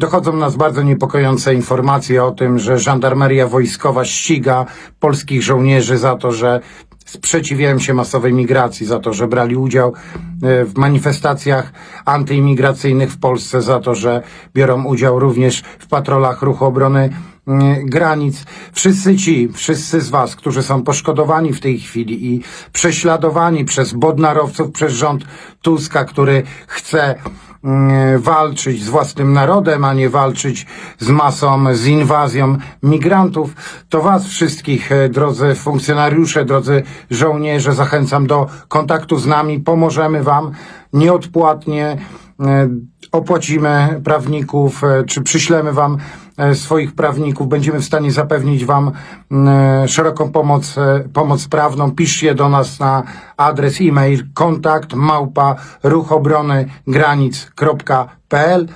Dochodzą nas bardzo niepokojące informacje o tym, że żandarmeria wojskowa ściga polskich żołnierzy za to, że sprzeciwiają się masowej migracji, za to, że brali udział e, w manifestacjach antyimigracyjnych w Polsce, za to, że biorą udział również w patrolach ruchu obrony granic. Wszyscy ci, wszyscy z Was, którzy są poszkodowani w tej chwili i prześladowani przez bodnarowców, przez rząd Tuska, który chce mm, walczyć z własnym narodem, a nie walczyć z masą, z inwazją migrantów, to Was wszystkich, e, drodzy funkcjonariusze, drodzy żołnierze, zachęcam do kontaktu z nami. Pomożemy Wam nieodpłatnie. e, Opłacimy prawników, e, czy przyślemy Wam swoich prawników. Będziemy w stanie zapewnić Wam e, szeroką pomoc, e, pomoc prawną. Piszcie do nas na adres e-mail kontakt małpa ruchobrony granic.pl